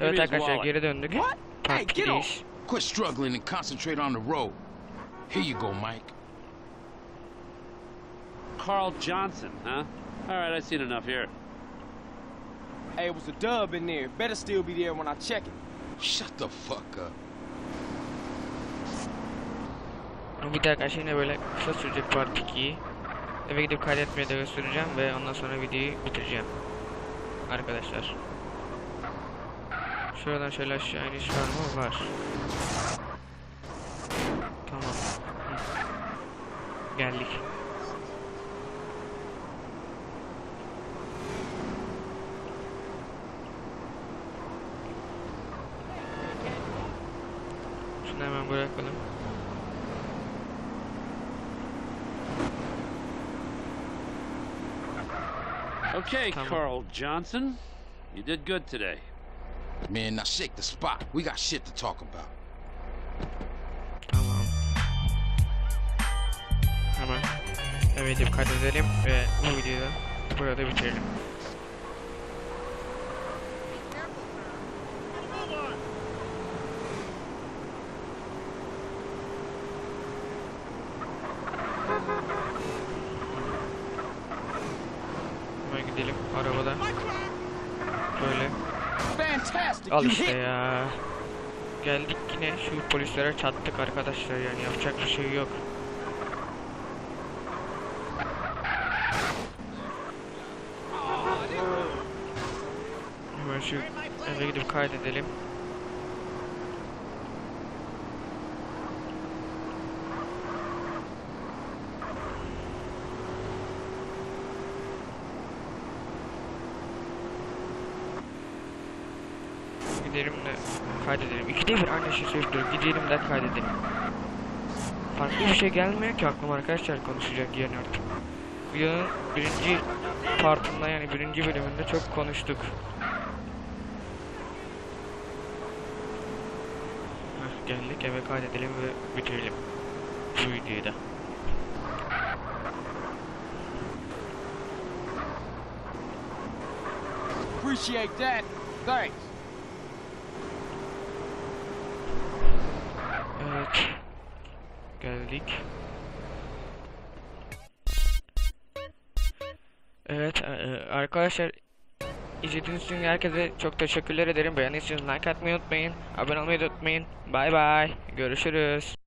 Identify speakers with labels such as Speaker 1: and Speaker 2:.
Speaker 1: Evet arkadaşlar geri döndük.
Speaker 2: What? Hey,
Speaker 1: Part
Speaker 2: get on.
Speaker 1: giriş.
Speaker 3: Quit struggling and concentrate on the road. Here you go, Mike.
Speaker 4: Carl Johnson, huh? All right, I've seen enough here.
Speaker 2: Hey, it was a dub in there. Better still be there when I check it.
Speaker 3: Shut the fuck up.
Speaker 1: Bir arkadaşlar yine böyle kısa sürecek part 2'yi. Eve gidip kaydetmeyi de göstereceğim ve ondan sonra videoyu bitireceğim. Arkadaşlar. Şuradan şöyle aşağı iniş var mı? Var. Tamam. Hı. Geldik. Şunu hemen bırakalım.
Speaker 4: Okay,
Speaker 1: Tamam.
Speaker 4: Carl Johnson, you did good today.
Speaker 3: Man, now shake the spot. We got shit to talk about.
Speaker 1: Tamam. Hemen eve gidip kaydedelim ve bu videoyu da burada bitirelim. Hemen gidelim arabada. Böyle. Al işte ya. Geldik yine şu polislere çattık arkadaşlar yani yapacak bir şey yok. Hemen şu eve gidip kaydedelim. Gidelim de kaydedelim. İkide bir aynı şey duruyor. Gidelim de kaydedelim. Farklı bir şey gelmiyor ki aklıma arkadaşlar konuşacak yani artık. Videonun birinci partında yani birinci bölümünde çok konuştuk. Heh, geldik eve kaydedelim ve bitirelim. Bu videoyu da.
Speaker 2: Appreciate that. Thanks.
Speaker 1: Evet. Geldik. Evet e, e, arkadaşlar izlediğiniz için herkese çok teşekkürler ederim. Beğendiyseniz like atmayı unutmayın. Abone olmayı unutmayın. Bay bay. Görüşürüz.